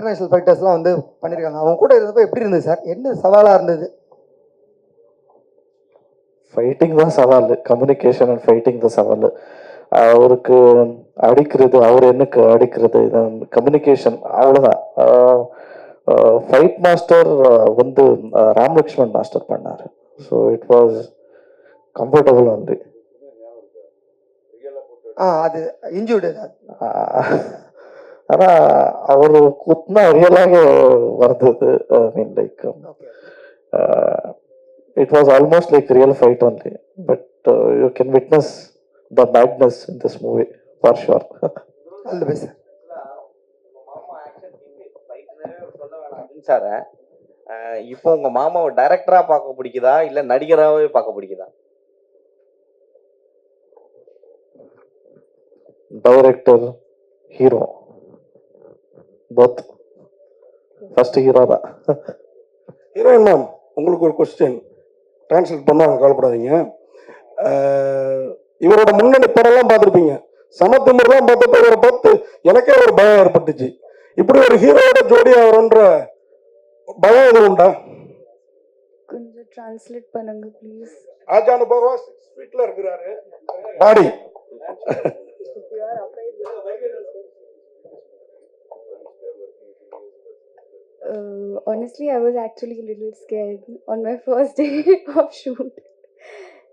International ஃபைட்டர்ஸ்லாம் வந்து பண்ணியிருக்காங்க அவங்க கூட இருந்தப்போ எப்படி இருந்தது சார்? என்ன சவாலாக இருந்தது? ஃபைட்டிங் தான் சவால். கம்யூனிகேஷன் அண்ட் ஃபைட்டிங் தான் சவால். அவருக்கு அடிக்கிறது அவர் எனக்கு அடிக்கிறது கம்யூனிகேஷன் அவ்வளோதான் ஃபைட் மாஸ்டர் வந்து அஹ், ராம் லக்ஷ்மண் மாஸ்டர் பண்ணார். ஸோ இட் வாஸ் கம்ஃபர்டபுள் வந்து ஆ அது இன்ஜூர்டு ஆனால் அவர் குத்துனா ரியலாக வருது I mean like okay it was almost like real fight only but uh, you can witness the madness in this movie for sure all the best sir இப்போ உங்க மாமாவை டைரக்டரா பார்க்க பிடிக்குதா இல்ல நடிகராவே பார்க்க பிடிக்குதா director hero both. First hero தான். ஹீரோயின் மேம் உங்களுக்கு ஒரு கொஸ்டின் டிரான்ஸ்லேட் பண்ணுவாங்க கவலைப்படாதீங்க. இவரோட முன்னணி படம்லாம் பார்த்துருப்பீங்க. சமத்திமுறலாம் பார்த்தப்ப இவரை பார்த்து எனக்கே ஒரு பயம் ஏற்பட்டுச்சு. இப்படி ஒரு ஹீரோவோட ஜோடி ஆகிறோன்ற பயம் எதுவும் உண்டா? கொஞ்சம் டிரான்ஸ்லேட் பண்ணுங்க ப்ளீஸ் ஆஜானுபவா சிக்ஸ் ஃபீட்ல இருக்கிறாரு. Body Uh, honestly, I was actually a little scared on my first day of shoot.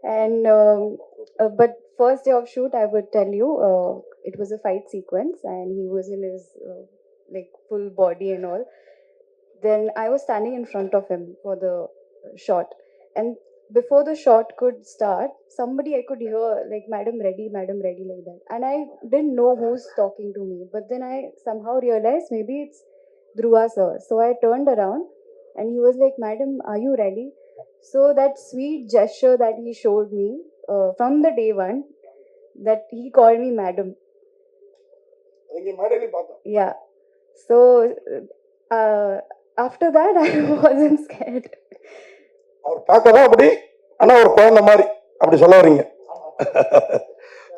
And um, uh, but first day of shoot, I would tell you, uh, it was a fight sequence, and he was in his uh, like full body and all. Then I was standing in front of him for the shot, and before the shot could start, somebody I could hear like "Madam, ready, Madam, ready" like that, and I didn't know who's talking to me. But then I somehow realized maybe it's Dhruva sir. So I turned around and he was like, Madam, are you ready? So that sweet gesture that he showed me uh, from the day one, that he called me Madam. இங்க மேடையில பார்த்தோம் Yeah. So uh, after that, I wasn't scared. அவர் பார்க்க தான் அப்படி ஆனா ஒரு குழந்தை மாதிரி அப்படி சொல்ல வரீங்க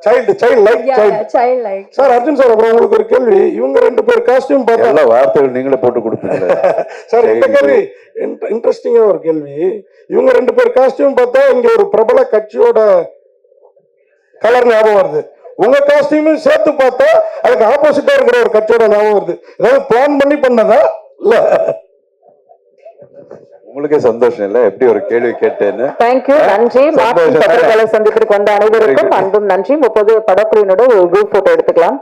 child child like child childlike. Sir Arjun sir அப்புறம் உங்களுக்கு ஒரு கேள்வி. இவங்க ரெண்டு பேர் காஸ்டியூம் பார்த்தா எல்லா வார்த்தைகள் நீங்களே போட்டு கொடுப்பீங்களே சார் இந்த. கேள்வி இன்ட்ரெஸ்டிங்கா ஒரு கேள்வி. இவங்க ரெண்டு பேர் காஸ்டியூம் பார்த்தா இங்க ஒரு பிரபல கட்சியோட கலர் ஞாபகம் வருது. உங்க காஸ்டியூமும் சேர்த்து பார்த்தா அதுக்கு ஆப்போசிட்டா இருக்கிற ஒரு கட்சியோட ஞாபகம் வருது. ஏதாவது பிளான் பண்ணி பண்ணதா? இல்ல. உங்களுக்கே சந்தோஷம் இல்ல? எப்படி ஒரு கேள்வி கேட்டேன்னு? தேங்க்யூ நன்றி. சந்தோஷம். பத்திரிகையாளர் சந்திப்பிற்கு வந்த அனைவருக்கும். அன்பும் நன்றி முப்பது படக்குழுவினோட ஒரு குரூப் போட்டோ எடுத்துக்கலாம்.